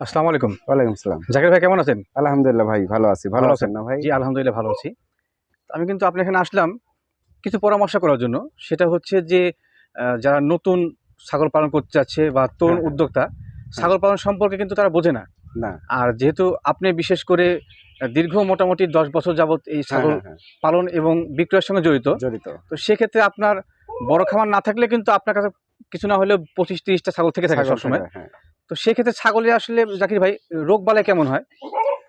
আসসালামু আলাইকুম। ওয়ালাইকুম আসসালাম। জাকির ভাই কেমন আছেন? আলহামদুলিল্লাহ ভাই ভালো আছি। ভালো আছেন না ভাই? জি আলহামদুলিল্লাহ ভালো আছি। আমি কিন্তু আপনার এখানে আসলাম কিছু পরামর্শ করার জন্য। সেটা হচ্ছে যে যারা নতুন ছাগল পালন করতে চাচ্ছে বা তরুণ হ্যাঁ। উদ্যোক্তা ছাগল পালন সম্পর্কে কিন্তু তারা বোঝে না। না। আর যেহেতু আপনি বিশেষ করে দীর্ঘ মোটামুটি দশ বছর যাবত এই হ্যাঁ, ছাগল হ্যাঁ, পালন এবং বিক্রয়ের সঙ্গে জড়িত জড়িত। তো সেক্ষেত্রে আপনার বড় খামার না থাকলে কিন্তু আপনার কাছে কিছু না হলেও পঁচিশ তিরিশটা ছাগল থেকে থাকে সবসময়। তো সেক্ষেত্রে ছাগলে আসলে জাকির ভাই রোগ বালাই কেমন হয়?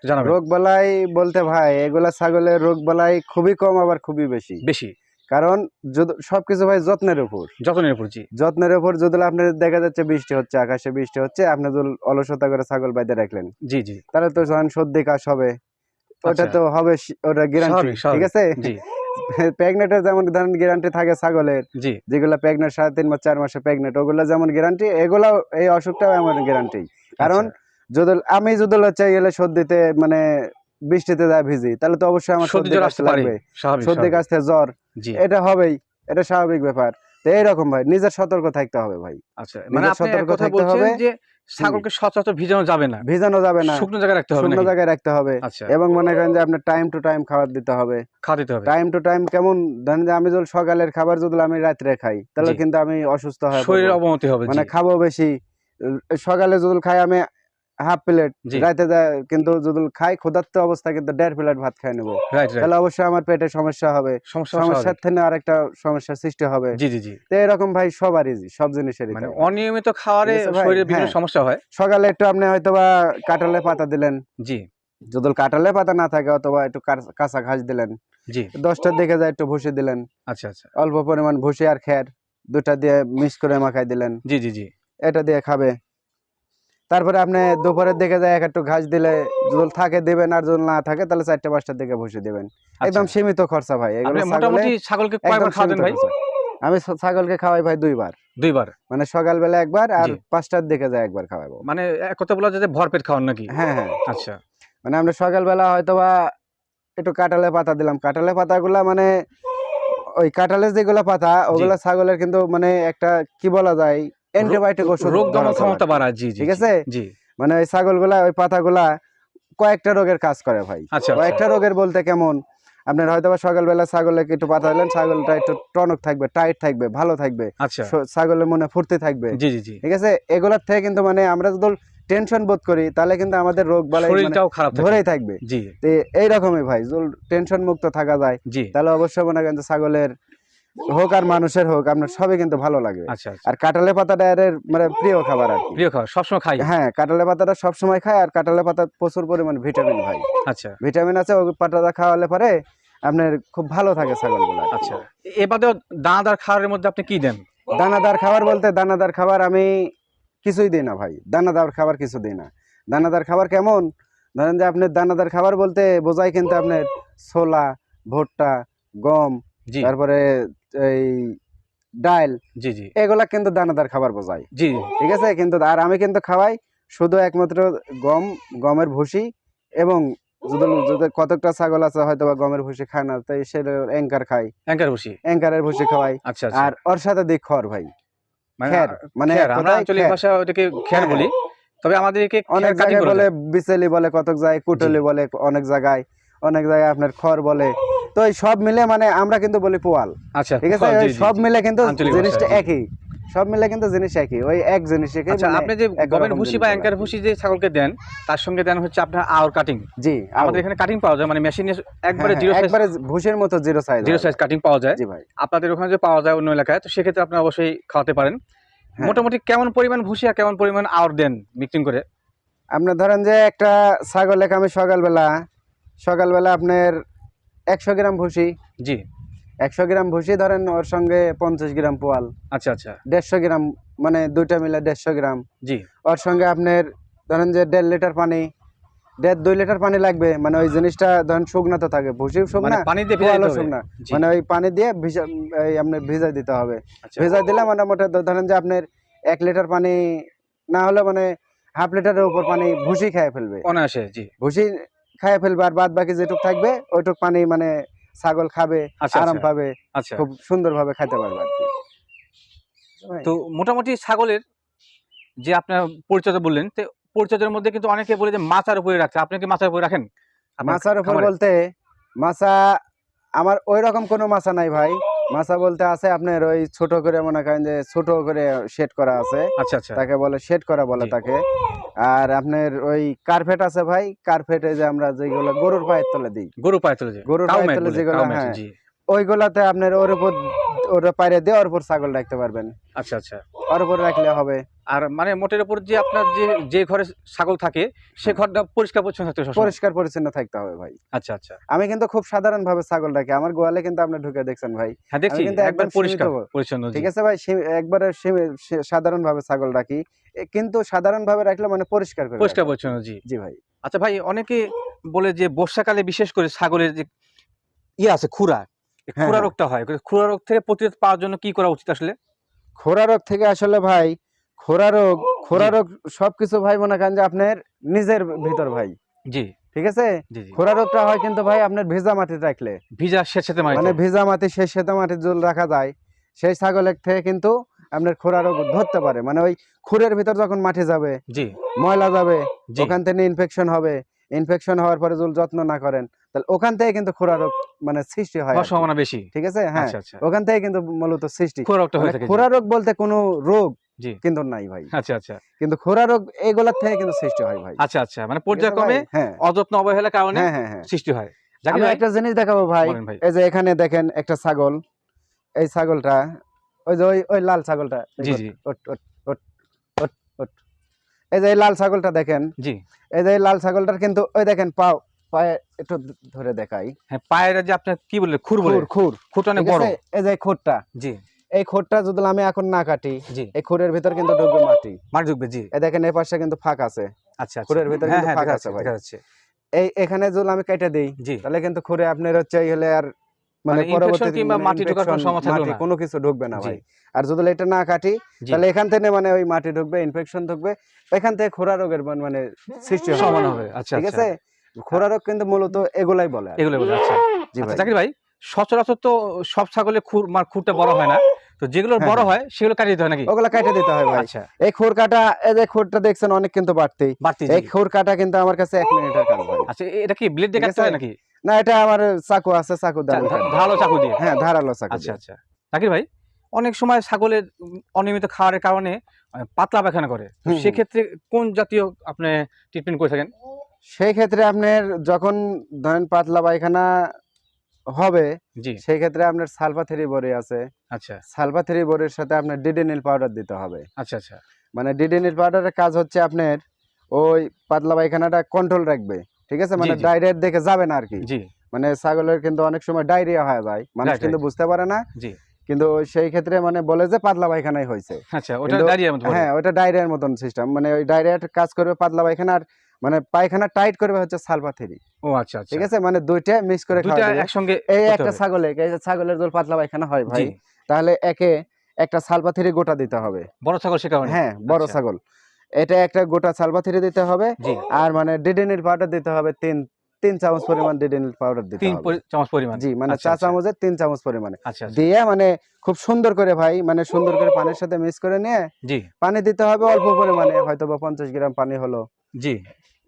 জানাবেন। রোগ বালাই বলতে ভাই এগুলা ছাগলের রোগ বালাই খুবই কম আবার খুবই বেশি। বেশি? কারণ সবকিছু ভাই যত্নের উপর। যত্নের উপর জি। যত্নের উপর যদি আপনার দেখা যাচ্ছে বৃষ্টি হচ্ছে আকাশে বৃষ্টি হচ্ছে আপনি যদি অলসতা করে ছাগল বাইতে রাখলেন জি জি। তাহলে তো সর্দি কাশ হবে। ওটা আচ্ছা। তো হবে ওটা গ্যারান্টি ঠিক। আছে? জি প্রেগনেন্টের যেমন ধরেন গ্যারান্টি থাকে ছাগলের জি যেগুলো প্রেগনেন্ট সাড়ে তিন মাস চার মাসে প্রেগনেন্ট ওগুলো যেমন গ্যারান্টি এগুলাও এই অসুখটাও এমন গ্যারান্টি কারণ আচ্ছা। যদি আমি যদি হচ্ছে গেলে সর্দিতে মানে বৃষ্টিতে যায় ভিজি তাহলে তো অবশ্যই আমার সর্দি কাশতে লাগবে সর্দি। কাশতে জ্বর এটা হবেই এটা স্বাভাবিক ব্যাপার তো এইরকম ভাই নিজের সতর্ক থাকতে হবে ভাই আচ্ছা মানে সতর্ক থাকতে হবে। যে ছাগলকে সচরাচর ভিজানো যাবে না। ভিজানো যাবে না। শুকনো জায়গায় রাখতে হবে শুকনো জায়গায় রাখতে হবে। আচ্ছা। এবং মনে করেন যে আপনার টাইম টু টাইম খাবার দিতে হবে। খাওয়া দিতে হবে। টাইম টু টাইম কেমন? ধরেন যে আমি যদি সকালের খাবার যদি আমি রাত্রে খাই তাহলে কিন্তু আমি অসুস্থ হয় শরীরের। অবনতি হবে মানে খাব বেশি। সকালে যদি খাই আমি হাফ প্লেট। রাতে কিন্তু যদি খাই ক্ষুধার্ত অবস্থা কিন্তু দেড় প্লেট ভাত খাই নেব। তাহলে অবশ্যই আমার পেটে সমস্যা হবে। সমস্যার। থেকে আরেকটা সমস্যার সৃষ্টি হবে। জি জি জি। তো এরকম ভাই সবারই সব জিনিসেরই মানে। অনিয়মিত খাওয়ারে? শরীরে বিভিন্ন হ্যাঁ। সমস্যা হয়। সকালে একটু আপনি হয়তো বা কাঁঠালের পাতা দিলেন। জি। যদি কাঁঠালের পাতা না থাকে অথবা একটু কাঁচ- কাঁচা ঘাস দিলেন। জি। দশটার দিকে যায় একটু ভুসি দিলেন। আচ্ছা আচ্ছা। অল্প পরিমাণ ভুসি আর খ্যার দুটা দিয়ে মিক্স করে মাখাই দিলেন। জি জি জি। এটা দিয়ে খাবে। তারপরে আপনি দুপুরের দিকে যায় এক একটু ঘাস দিলে যদি থাকে দিবেন আর যদি না থাকে তাহলে চারটে পাঁচটার দিকে ভুসি দিবেন। একদম আচ্ছা। সীমিত খরচা ভাই মোটামুটি ছাগলকে কয়বার আমি ছাগলকে খাওয়াই ভাই দুইবার। দুইবার? মানে সকালবেলা একবার আর পাঁচটার দিকে যায় একবার খাওয়াবো। মানে এক কথা বলা যায় যে ভরপেট খাওয়ান নাকি? হ্যাঁ হ্যাঁ। আচ্ছা। মানে আমরা সকালবেলা হয়তো বা একটু কাঁঠালের পাতা দিলাম। কাঁঠালের পাতাগুলা মানে ওই কাঁঠালের যেগুলা পাতা ওগুলা ছাগলের কিন্তু মানে একটা কি বলা যায় অ্যান্টিবায়োটিক ওষুধ রোগ দমন ক্ষমতা বাড়ায় জি জি ঠিক আছে? জি। মানে ওই ছাগলগুলা ওই পাতাগুলা কয়েকটা রোগের কাজ করে ভাই। আচ্ছা কয়েকটা আচ্ছা রোগের বলতে কেমন? আপনার হয়তো বা সকালবেলা ছাগলকে একটু পাতা দিলেন ছাগলটা একটু টনক থাকবে টাইট থাকবে ভালো থাকবে। আচ্ছা। ছাগলের মনে ফুর্তি থাকবে। জি জি ঠিক আছে? এগুলোর থেকে কিন্তু মানে আমরা যদি টেনশন বোধ করি তাহলে কিন্তু আমাদের রোগ বালাই মানে। ধরেই থাকবে। জি। তো এইরকমই ভাই টেনশন মুক্ত থাকা যায় জি। তাহলে অবশ্যই মনে করেন ছাগলের হোক আর মানুষের হোক আপনার সবই কিন্তু ভালো লাগে আচ্ছা আচ্ছা। আর কাঁঠালের পাতাটা এর মানে প্রিয় খাবার আর প্রিয় খাবার সবসময় খাই। হ্যাঁ কাঁঠালের পাতাটা সবসময় খায় আর কাঁঠালের পাতা প্রচুর পরিমাণ ভিটামিন ভাই। আচ্ছা। ভিটামিন আছে ওই পাতাটা খাওয়ালে পরে আপনার খুব ভালো থাকে ছাগলগুলো। আচ্ছা। এবারেও দানাদার খাবারের মধ্যে আপনি কি দেন? দানাদার খাবার বলতে দানাদার খাবার আমি কিছুই দিই না ভাই। দানাদার খাবার কিছু দিই না। দানাদার খাবার কেমন? ধরেন যে আপনার দানাদার খাবার বলতে বোঝায় কিন্তু আপনার ছোলা ভুট্টা গম তারপরে এই ডাল জি জি। এগুলা কিন্তু দানাদার খাবার বোঝায়। জি ঠিক আছে? কিন্তু আর আমি কিন্তু খাওয়াই শুধু একমাত্র গম গমের ভুসি এবং কতকটা ছাগল আছে হয়তো বা গমের ভুসি খায় না তাই সেটা অ্যাঙ্কার খাই। অ্যাঙ্কার বসি অ্যাঙ্কারের ভুসি খাওয়াই। আচ্ছা আচ্ছা। আর ওর সাথে দিই খড় ভাই। মানে মানে আমরা আঞ্চলিক ভাষা ওটাকে খ্যার হ্যাঁ, বলি। তবে আমাদেরকে অনেক জায়গায় বলে বিচেলি বলে কতক জায়গায় কুটলি বলে অনেক জায়গায় অনেক জায়গায় আপনার খড় বলে। তো এই সব মিলে মানে আমরা কিন্তু বলি পোয়াল। আচ্ছা ঠিক আছে? সব মিলে কিন্তু জিনিসটা একই। সব মিলে কিন্তু জিনিস একই। ওই এক জিনিস একই আচ্ছা মানে আপনি যে গমের ভুসি বা অ্যাঙ্কার ভুসি যে ছাগলকে দেন তার সঙ্গে দেন হচ্ছে আপনার কাটিং। জি আমাদের এখানে কাটিং পাওয়া যায় মানে মেশিনে একবারে হ্যাঁ, জিরো সাইজ একবারে ভুসির মতো zero size zero size cutting পাওয়া যায়। জি ভাই। আপনাদের ওখানে যে পাওয়া যায় অন্য এলাকায় তো সেক্ষেত্রে আপনি অবশ্যই খাওয়াতে পারেন। হ্যাঁ। মোটামুটি কেমন পরিমাণ ভুসি আর কেমন পরিমাণ আউর দেন মিক্সিং করে? আপনি ধরেন যে একটা ছাগলের আমি সকালবেলা সকালবেলা আপনার একশো গ্রাম ভুসি। জি। একশো গ্রাম ভুসি ধরেন ওর সঙ্গে পঞ্চাশ গ্রাম পোয়াল। আচ্ছা আচ্ছা। দেড়শো গ্রাম মানে দুইটা মিলে দেড়শো গ্রাম। জি। ওর সঙ্গে আপনার ধরেন যে দেড় লিটার পানি দেড় দুই লিটার পানি লাগবে। মানে ওই জিনিসটা ধরেন শুকনা তো থাকে। মানে শুকনা পানি দিয়ে ভেজাইতে হবে। শুকনা মানে ওই পানি দিয়ে ভিজা এই আপনার ভিজা দিতে হবে। আচ্ছা। ভেজা দিলে মানে মোটা ধরেন যে আপনার এক লিটার পানি না হলে মানে হাফ লিটারের উপর পানি ভুসি খেয়ে ফেলবে। অনায়াসে জি। ভুসি খেয়ে ফেলবে আর বাদ বাকি যেটুক থাকবে ওইটুক পানি মানে ছাগল খাবে আচ্ছা আরাম আচ্ছা, পাবে আচ্ছা। খুব সুন্দরভাবে খেতে পারবে আর কি। তো মোটামুটি ছাগলের যে আপনার পরিচর্যা বললেন তো পরিচর্যার মধ্যে কিন্তু অনেকে বলে যে মাচার উপরে রাখছে। আপনি কি মাচার উপরে রাখেন? মাছার উপর বলতে মাছা আমার ওই রকম কোনো মাছা নাই ভাই। মাছা বলতে আছে আপনার ওই ছোট করে মনে করেন যে ছোট করে শেড করা আছে। আচ্ছা আচ্ছা। তাকে বলে শেড করা বলে তাকে। আর আপনার ওই কার্পেট আছে ভাই কার্পেটে যে আমরা যেগুলো গরুর পায়ের তলে দিই। গরুর পায়ের তলে গরুর পায়ের তলে যেগুলো, হ্যাঁ। ওইগুলাতে আপনার ওর উপর ওটা পায়রে দিয়ে ওর উপর ছাগল রাখতে পারবেন। আচ্ছা আচ্ছা। ওর উপর রাখলে হবে। আর মানে মোটের উপর যে আপনার যে যে ঘরে ছাগল থাকে সে ঘরটা পরিষ্কার পরিচ্ছন্ন থাকতে হবে পরিষ্কার পরিচ্ছন্ন থাকতে হবে ভাই। আচ্ছা আচ্ছা। আমি কিন্তু খুব সাধারণ ভাবে ছাগল রাখি। আমার গোয়ালে কিন্তু আপনি ঢুকে দেখছেন ভাই। হ্যাঁ দেখছি। কিন্তু একবার পরিষ্কার পরিচ্ছন্ন ঠিক আছে ভাই একবারে সাধারণ ভাবে ছাগল রাখি। কিন্তু সাধারণ ভাবে রাখলে মানে পরিষ্কার করে পরিষ্কার। পরিচ্ছন্ন জি। জি ভাই। আচ্ছা ভাই অনেকে বলে যে বর্ষাকালে বিশেষ করে ছাগলের যে ইয়ে আছে খুরা খুরা হ্যাঁ। রোগটা হয়। খুরা রোগ থেকে প্রতিরোধ পাওয়ার জন্য কি করা উচিত আসলে? খোরা রোগ থেকে আসলে ভাই খোরা রোগ খোরা রোগ সবকিছু ভাই মনে করেন যে আপনার নিজের ভিতর ভাই। জি। ঠিক আছে? খোরা রোগটা হয় কিন্তু ভাই আপনার ভেজা মাটিতে রাখলে। ভিজা স্বেচ্ছাতে মারি মানে ভেজা মাটি সেই সেতা মাটির জল রাখা যায়। সেই ছাগলের থেকে কিন্তু আপনার খোরা রোগ ধরতে পারে। মানে ওই খুরের ভিতর যখন মাটি যাবে জি। ময়লা যাবে ওখান থেকে ইনফেকশন হবে। ইনফেকশন হওয়ার পরে যদি যত্ন না করেন তাহলে ওখান থেকে কিন্তু খোরা রোগ মানে সৃষ্টি হয়। সম্ভাবনা বেশি। ঠিক আছে? হ্যাঁ। আচ্ছা আচ্ছা। ওখান থেকে কিন্তু মূলত সৃষ্টি। খুরা রোগটা হয়ে মানে রোগ বলতে কোনো রোগ। কিন্তু নাই ভাই। আচ্ছা আচ্ছা। কিন্তু খোরা রোগ এগুলোর থেকে কিন্তু সৃষ্টি হয় ভাই। আচ্ছা আচ্ছা। মানে পর্যায়ক্রমে হ্যাঁ। অযত্ন অবহেলার কারণে হ্যাঁ হ্যাঁ সৃষ্টি হয়। আমি একটা জিনিস দেখাবো ভাই। ভাই। এই যে এখানে দেখেন একটা ছাগল। এই ছাগলটা ওই যে ওই ওই লাল ছাগলটা জি জি ওট, ওট, ওট, ওট, ওট। এই যে লাল ছাগলটা দেখেন জি। এই যে লাল ছাগলটার কিন্তু ওই দেখেন পাও পায়ে একটু ধরে দেখাই। হ্যাঁ পায়ের যে আপনার কি বললেন খুর বলে? খুর খুর। অনেক বড়। এই যে খুরটা জি। এই খুরটা যদি আমি এখন না কাটি জি। এই খুরের ভিতর কিন্তু ঢুকবে মাটি। মাটি ঢুকবে জি। এই দেখেন এই পাশে কিন্তু ফাঁক আছে। আচ্ছা আচ্ছা। খুরের ভিতরে হ্যাঁ কিন্তু হ্যাঁ ফাঁক আছে ভাই। এই এখানে যদি আমি কেটে দিই জি। তাহলে কিন্তু খুরে আপনার হচ্ছে হলে আর মানে মানে পরবর্তীতে কিংবা মানে মাটি ঢোকার কোনো সমস্যা থাকল না। কোনো কিছু ঢুকবে না ভাই। আর যদি এটা না কাটি তাহলে এখান থেকে মানে ওই মাটি ঢুকবে ইনফেকশন ঢুকবে এখান থেকে খোরা রোগের মানে সৃষ্টি হবে। আচ্ছা ঠিক আচ্ছা। আছে? খোরা রোগ কিন্তু মূলত এগুলাই বলে আর কি। এগুলো বলে আচ্ছা। জি আচ্ছা ভাই। জাকির ভাই সচরাচর তো সব ছাগলের খুর মানে খুরটা বড় হয় না। তো যেগুলো হ্যাঁ, বড় হ্যাঁ। হয় সেগুলো কাটিয়ে দিতে হয় নাকি? ওগুলা কেটে দিতে হয় ভাই। আচ্ছা। এই খোর কাটা এই যে খোরটা দেখছেন অনেক কিন্তু বাড়তি। বাড়তি এই খোর কাটা কিন্তু আমার কাছে এক মিনিটের কাজ ভাই। আচ্ছা এটা কি ব্লেড দিয়ে কাটতে হয় নাকি? না এটা আমার চাকু আছে চাকু। ধারালো চাকু দিয়ে? হ্যাঁ ধারালো চাকু আচ্ছা। আচ্ছা। জাকির ভাই অনেক সময় ছাগলের অনিয়মিত খাওয়ার কারণে পাতলা পায়খানা করে। সেক্ষেত্রে কোন জাতীয় আপনি ট্রিটমেন্ট করে থাকেন? সেই ক্ষেত্রে আপনার যখন ধরেন পাতলা পায়খানা হবে জি। সেই ক্ষেত্রে আপনার সালফাথেরি বড়ি আছে। আচ্ছা। সালফাথেরি বড়ির সাথে আপনার ডিডেনিল পাউডার দিতে হবে। আচ্ছা আচ্ছা। মানে ডিডেনিল পাউডারের কাজ হচ্ছে আপনার ওই পাতলা পায়খানাটা কন্ট্রোল রাখবে। ঠিক আছে? মানে। ডায়রিয়ার দেখে যাবে না আর কি মানে ছাগলের কিন্তু অনেক সময় ডায়রিয়া হয়ে যায় মানুষ কিন্তু বুঝতে পারে না। কিন্তু সেই ক্ষেত্রে মানে বলে যে পাতলা পায়খানাই হয়েছে। আচ্ছা। হ্যাঁ ওটা ডায়রিয়ার মতন সিস্টেম মানে ওই ডায়রিয়ার কাজ করবে পাতলা পায়খানার মানে পায়খানা টাইট করবে হচ্ছে সালফাথেরি ও আচ্ছা আচ্ছা। ঠিক আছে? মানে দুইটা মিক্স করে খাওয়া একসঙ্গে এই একটা। ছাগলে এই ছাগলের যদি পাতলা পায়খানা হয় ভাই তাহলে একে একটা সালপাথিরি গোটা দিতে হবে। বড় ছাগল সে কারণে? হ্যাঁ বড় আচ্ছা। ছাগল। এটা একটা গোটা সালপাথিরি দিতে হবে আর মানে ডিডেনিল পাউডার দিতে হবে তিন তিন চামচ পরিমাণ ডিডেনিল পাউডার দিতে তিন হবে। চামচ পরিমাণ। জি মানে আচ্ছা, চা আচ্ছা। চামচের তিন চামচ পরিমাণে। আচ্ছা। দিয়ে মানে খুব সুন্দর করে ভাই মানে সুন্দর করে পানির সাথে মিক্স করে নিয়ে জি। পানি দিতে হবে অল্প পরিমাণে হয়তো বা পঞ্চাশ গ্রাম পানি হলো। জি।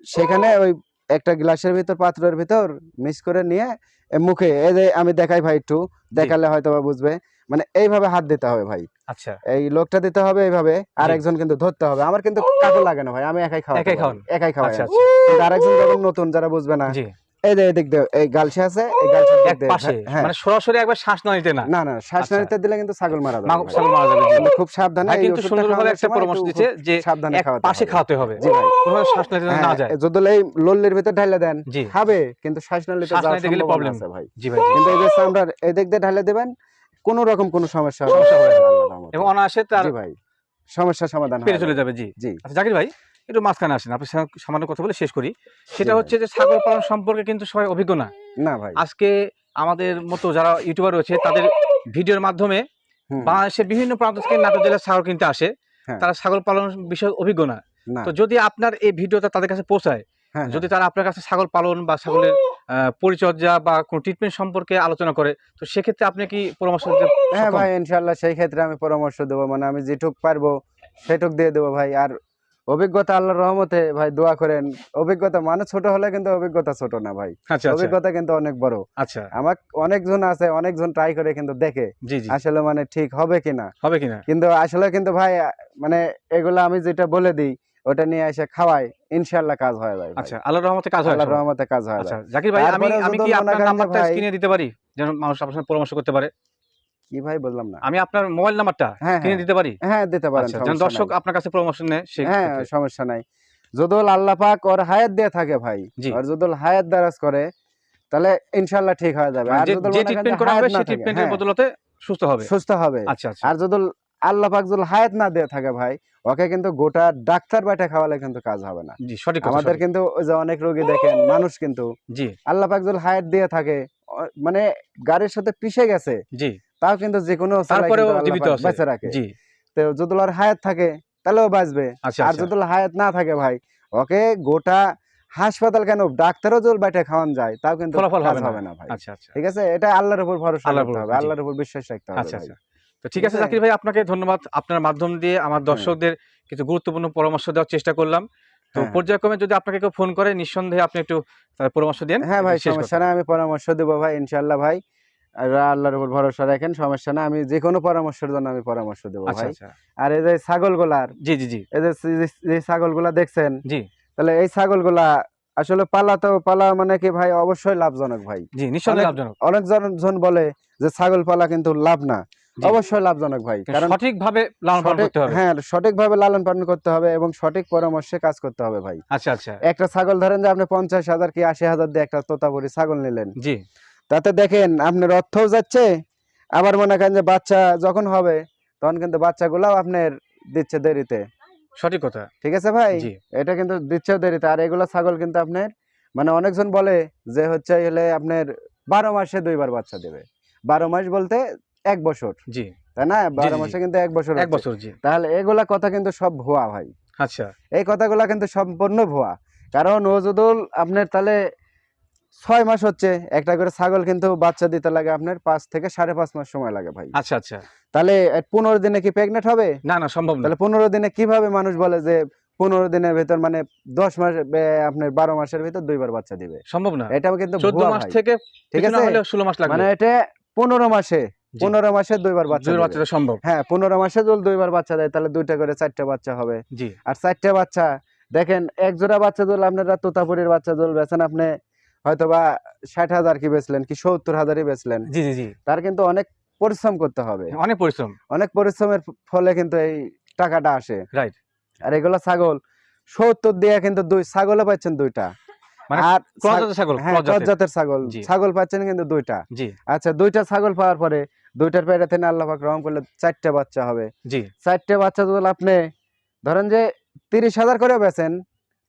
সেখানে ওই একটা গ্লাসের ভিতর পাত্রের ভিতর মিক্স করে নিয়ে মুখে এই যে আমি দেখাই ভাই একটু দেখালে হয়তো বা বুঝবে। মানে এইভাবে হাত দিতে হবে ভাই। আচ্ছা। এই লোকটা দিতে হবে এইভাবে আর একজন কিন্তু ধরতে হবে। আমার কিন্তু কাকু লাগে না ভাই আমি একাই খাওয়া একাই খাওয়ান? একাই খাওয়াই আচ্ছা। আচ্ছা। কিন্তু আরেকজন যখন নতুন যারা বুঝবে না জি। এই যে এদিক দিয়ে এই গালসে আছে এই দিক এক পাশে হ্যাঁ মানে সরাসরি একবার শ্বাস না নিতে না? না না শ্বাস আচ্ছা। নাড়িতে দিলে কিন্তু ছাগল মারা যাবে। ছাগল মারা যাবে কিন্তু খুব সাবধানে এই কিন্তু ওষুধটা সুন্দরভাবে একটা পরামর্শ দিচ্ছে যে সাবধানে খাওয়াতে পাশে খাওয়াতে হবে। জি ভাই। কোনোভাবে শ্বাস না নিতে না হ্যাঁ, যায়। যদি এই লল্লির ভিতর ঢালে দেন খাবে কিন্তু শ্বাস নালিতে শ্বাস যাওয়ার সম্ভাবনা আছে ভাই। জি ভাই কিন্তু এই যে চামড়ার এদিক দিয়ে ঢালে দেবেন কোন রকম কোনো সমস্যা সমস্যা। এবং অনায়াসে তার ভাই সমস্যার সমাধান পেরে চলে যাবে জি। জি। আচ্ছা জাকির ভাই একটু মাঝখানে আসেন আপনি সামান্য কথা বলে শেষ করি। সেটা হচ্ছে যে ছাগল পালন সম্পর্কে কিন্তু সবাই অভিজ্ঞ না। না ভাই। আজকে আমাদের মতো যারা ইউটিউবার রয়েছে তাদের ভিডিওর মাধ্যমে বাংলাদেশের বিভিন্ন প্রান্ত থেকে নাটোর জেলার ছাগল কিনতে আসে। হ্যাঁ। তারা ছাগল পালন বিষয়ে অভিজ্ঞ না। তো যদি আপনার এই ভিডিওটা তাদের কাছে পৌঁছায় হ্যাঁ, যদি তারা আপনার কাছে ছাগল পালন বা ছাগলের পরিচর্যা বা কোনো ট্রিটমেন্ট সম্পর্কে আলোচনা করে তো সেক্ষেত্রে আপনি কি পরামর্শ দিতে হ্যাঁ ভাই ইনশাল্লাহ সেই ক্ষেত্রে আমি পরামর্শ দেবো। মানে আমি যেটুক পারব সেটুক দিয়ে দেবো ভাই। আর অভিজ্ঞতা আল্লাহর রহমতে ভাই দোয়া করেন অভিজ্ঞতা মানে ছোট হলে কিন্তু অভিজ্ঞতা ছোট না ভাই। আচ্ছা আচ্ছা। অভিজ্ঞতা কিন্তু অনেক বড়। আচ্ছা। আমার অনেকজন আছে অনেকজন ট্রাই করে কিন্তু দেখে আসলে মানে ঠিক হবে কিনা। হবে কিনা? কিন্তু আসলে কিন্তু ভাই মানে এগুলো আমি যেটা বলে দিই ওটা নিয়ে এসে খাওয়াই ইনশাল্লাহ কাজ হয়ে যায়। আচ্ছা আল্লাহর রহমতে কাজ হয় আল্লাহর রহমতে কাজ হয়ে আচ্ছা জাকির ভাই আমি আমি কি আপনার নাম্বারটা স্ক্রিনে দিতে পারি? যেন মানুষ আপনার সাথে পরামর্শ করতে পারে। কি ভাই বললাম না? আমি আপনার মোবাইল নাম্বারটা হ্যাঁ স্ক্রিনে হ্যাঁ। দিতে পারি? হ্যাঁ দিতে পারেন আচ্ছা যেন দর্শক আপনার কাছে পরামর্শ নেয় সেই হ্যাঁ সমস্যা নাই। যদুল আল্লাহ পাক ওর হায়াত দিয়ে থাকে ভাই। আর যদুল হায়াত দারাজ করে তাহলে ইনশাল্লাহ ঠিক হয়ে যাবে। মানে আর যে যদুল যে ট্রিটমেন্ট করা হবে সেই ট্রিটমেন্টের হ্যাঁ, বদলতে সুস্থ হবে। সুস্থ হবে। আচ্ছা আচ্ছা। আর যদুল আল্লাহ যদুল হায়াত না দিয়ে থাকে ভাই ওকে কিন্তু গোটা ডাক্তার বাইটা খাওয়ালে কিন্তু কাজ হবে না। জি সঠিক আমাদের কিন্তু ওই যে অনেক রোগী দেখেন মানুষ কিন্তু জি। আল্লাহ যদুল হায়াত দিয়ে থাকে মানে গাড়ির সাথে পিষে গেছে জি। তাও কিন্তু যে কোনো বেঁচে রাখে। জি। তো যদুল আর হায়াত থাকে তাহলেও বাঁচবে। আচ্ছা আর আচ্ছা। যদি হায়াত না থাকে ভাই ওকে গোটা হাসপাতাল কেন ডাক্তারও জল বাইটে খাওয়ান যায় তাও কিন্তু ফলাফল হবে না। ভাই। আচ্ছা ঠিক আছে? এটা আল্লাহর উপর ভরসা হবে আল্লাহর উপর বিশ্বাস রাখতে হবে আচ্ছা আচ্ছা। তো ঠিক আছে জাকির ভাই আপনাকে ধন্যবাদ। আপনার মাধ্যম দিয়ে আমার দর্শকদের কিছু গুরুত্বপূর্ণ পরামর্শ দেওয়ার চেষ্টা করলাম। তো হ্যাঁ। পর্যায়ক্রমে যদি আপনাকে কেউ ফোন করে নিঃসন্দেহে আপনি একটু পরামর্শ দেন হ্যাঁ ভাই সমস্যা। না আমি পরামর্শ দেবো ভাই ইনশাল্লাহ ভাই। আর আল্লাহর উপর ভরসা রাখেন সমস্যা না আমি যে কোনো পরামর্শের জন্য আমি পরামর্শ দেবো আচ্ছা ভাই। আচ্ছা। আর এই যে ছাগলগুলার জি জি জি। এই যে ছাগলগুলা দেখছেন? জি। তাহলে এই ছাগলগুলা আসলে পালা তো পালা মানে কি ভাই অবশ্যই লাভজনক ভাই। জি নিঃসন্দেহে অনেক- লাভজনক। অনেক জন- বলে যে ছাগল পালা কিন্তু লাভ না। অবশ্যই লাভজনক ভাই কারণ সঠিকভাবে লালন পালন করতে হবে। হ্যাঁ সঠিকভাবে লালন পালন করতে হবে এবং সঠিক পরামর্শে কাজ করতে হবে ভাই। আচ্ছা আচ্ছা। একটা ছাগল ধরেন যে আপনি পঞ্চাশ হাজার কি আশি হাজার দিয়ে একটা তোতাপুরি ছাগল নিলেন। জি। তাতে দেখেন আপনার অর্থও যাচ্ছে আবার মনে করেন যে বাচ্চা যখন হবে তখন কিন্তু বাচ্চাগুলাও আপনার দিচ্ছে দেরিতে। সঠিক কথা। ঠিক আছে ভাই? এটা কিন্তু দিচ্ছেও দেরিতে। আর এগুলো ছাগল কিন্তু আপনার মানে অনেকজন বলে যে হচ্ছে হলে আপনার বারো মাসে দুইবার বাচ্চা দেবে। বারো মাস বলতে এক বছর। জি। তাই না? বারো মাসে কিন্তু এক বছর এক বছর জি। তাহলে এগুলা কথা কিন্তু সব ভুয়া ভাই। আচ্ছা। এই কথাগুলা কিন্তু সম্পূর্ণ ভুয়া। কারণ ও যদি আপনার তাহলে ছয় মাস হচ্ছে একটা করে ছাগল কিন্তু বাচ্চা দিতে লাগে আপনার পাঁচ থেকে সাড়ে পাঁচ মাস সময় লাগে ভাই। আচ্ছা আচ্ছা। তাহলে পনেরো দিনে কি প্রেগনেন্ট হবে? না না সম্ভব তাহলে পনেরো দিনে কীভাবে মানুষ বলে যে পনেরো দিনের ভিতর মানে দশ মাস আপনার বারো মাসের ভিতর দুইবার বাচ্চা দিবে? সম্ভব না। এটা কিন্তু মাস থেকে ঠিক আছে? ষোলো মাস লাগবে। মানে এটা পনেরো মাসে। পনেরো মাসে দুইবার বাচ্চা বাচ্চাটা সম্ভব? হ্যাঁ পনেরো মাসে যদি দুইবার বাচ্চা দেয় তাহলে দুইটা করে চারটা বাচ্চা হবে। জি। আর চারটা বাচ্চা দেখেন এক জোড়া বাচ্চা দোল আপনারা তোতাপুরির বাচ্চা দোল বেছেন আপনি হয়তো বা ষাট হাজার কি বেচলেন কি সত্তর হাজারই বেচলেন। জি জি জি। তার কিন্তু অনেক পরিশ্রম করতে হবে। অনেক পরিশ্রম। অনেক পরিশ্রমের ফলে কিন্তু এই টাকাটা আসে। রাইট। আর এগুলো ছাগল সত্তর দিয়ে কিন্তু দুই ছাগলও পাচ্ছেন দুইটা। মানে ছাগল হ্যাঁ ছাগল। ছাগল পাচ্ছেন কিন্তু দুইটা। আচ্ছা দুইটা ছাগল পাওয়ার পরে দুইটার পেটে থেকে আল্লাহ পাক রহম করলে চারটা বাচ্চা হবে। জি। চারটে বাচ্চা যদি আপনি ধরেন যে তিরিশ হাজার করে বেচেন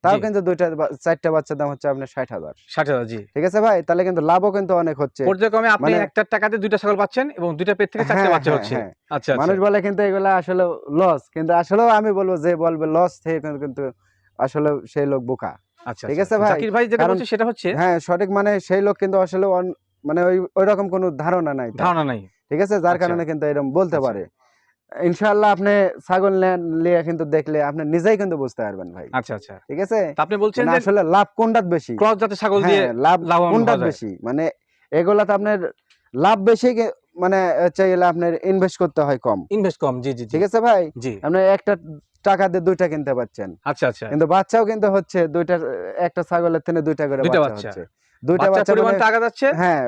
তাও কিন্তু দুইটা চারটা বাচ্চার দাম হচ্ছে আপনার ষাট হাজার। ষাট হাজার জি। ঠিক আছে ভাই? তাহলে কিন্তু লাভও কিন্তু অনেক হচ্ছে। পর্যায়ক্রমে আপনি মানে- একটা টাকাতে দুইটা ছাগল পাচ্ছেন এবং দুইটা পেট থেকে চারটে হ্যাঁ, বাচ্চা হ্যাঁ, হচ্ছে। হ্যাঁ। আচ্ছা মানুষ আচ্ছা বলে কিন্তু এগুলা আসলে লস কিন্তু আসলে আমি বলব যে বলবে লস থেকে কিন্তু আসলে সেই লোক বোকা। আচ্ছা ঠিক আচ্ছা। আছে ভাই, জাকির ভাই যেটা বলছে সেটা হচ্ছে হ্যাঁ সঠিক মানে সেই লোক কিন্তু আসলে মানে ওই ওই রকম কোনো ধারণা নাই ধারণা নাই। ঠিক আছে? যার আচ্ছা। কারণে কিন্তু এরকম বলতে। পারে। ইনশাআল্লাহ আপনি ছাগল নেন নিয়ে কিন্তু দেখলে আপনি নিজেই কিন্তু বুঝতে পারবেন ভাই। আচ্ছা আচ্ছা। ঠিক আছে? তা আপনি বলছেন যে আসলে লাভ কোনটাত বেশি? ক্রস জাতের ছাগল দিয়ে হ্যাঁ, লাভ লাভবান কোনটাত বেশি? মানে এগুলাতে আপনার লাভ বেশি মানে গেলে আপনার ইনভেস্ট করতে হয় কম। ইনভেস্ট কম জি জি জি। ঠিক আছে ভাই? জি। আপনি একটা টাকা দিয়ে দুইটা কিনতে পাচ্ছেন। আচ্ছা আচ্ছা। কিন্তু বাচ্চাও কিন্তু হচ্ছে দুইটা একটা ছাগলের থেকে দুইটা করে বাচ্চা। হচ্ছে। দুইটা বাচ্চা পরিমাণ টাকা যাচ্ছে? হ্যাঁ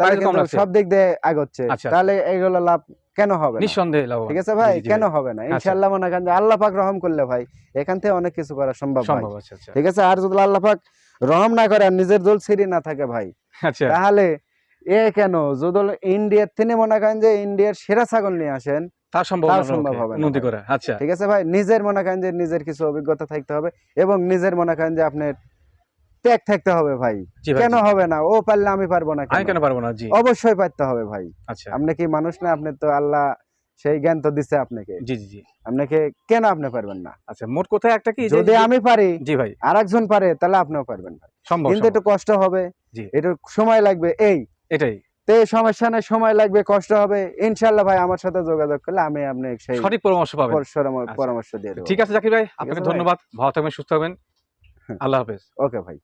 তাহলে সব দিক দিয়ে আগাচ্ছে আচ্ছা, তাহলে এগুলো লাভ কেন হবে? নিঃসন্দেহে লাভ ঠিক আছে ভাই? কেন হবে না? ইনশাআল্লাহ মনে করেন আল্লাহ পাক রহম করলে ভাই এখান থেকে অনেক কিছু করা সম্ভব সম্ভব আচ্ছা আচ্ছা। ঠিক আছে? আর যদি আল্লাহ পাক রহম না করে আর নিজের দোল সিঁড়ি না থাকে ভাই আচ্ছা। তাহলে এ কেন? যদি ইন্ডিয়ার তিনি মনে করেন যে ইন্ডিয়ার সেরা ছাগল নিয়ে আসেন তা সম্ভব হবে উন্নতি করা। আচ্ছা। ঠিক আছে ভাই? নিজের মনে করেন যে নিজের কিছু অভিজ্ঞতা থাকতে হবে এবং নিজের মনে করেন যে আপনার ত্যাগ থাকতে হবে ভাই। কেন হবে না? ও পারলে আমি পারব না আমি কেন? পারব না? জি। অবশ্যই পারতে হবে ভাই। আচ্ছা। আপনি কি মানুষ না? আপনি তো আল্লাহ সেই জ্ঞান তো দিছে আপনাকে। জি জি জি। আপনাকে কেন আপনি পারবেন না? আচ্ছা মোট কথা একটা কি যদি আমি পারি জি ভাই। আর একজন পারে তাহলে আপনিও পারবেন ভাই। সম্ভব কিন্তু একটু কষ্ট হবে। জি। একটু সময় লাগবে। এই এটাই। তে সমস্যা নেই সময় লাগবে কষ্ট হবে। ইনশাল্লাহ ভাই আমার সাথে যোগাযোগ করলে আমি আপনি সেই সঠিক পরামর্শ পাবেন। পরামর্শ- আচ্ছা। দিয়ে দেবো। ঠিক আছে জাকির ভাই আপনাকে ধন্যবাদ। ভালো থাকবেন সুস্থ থাকবেন। হ্যাঁ। আল্লাহ হাফেজ। ওকে ভাই।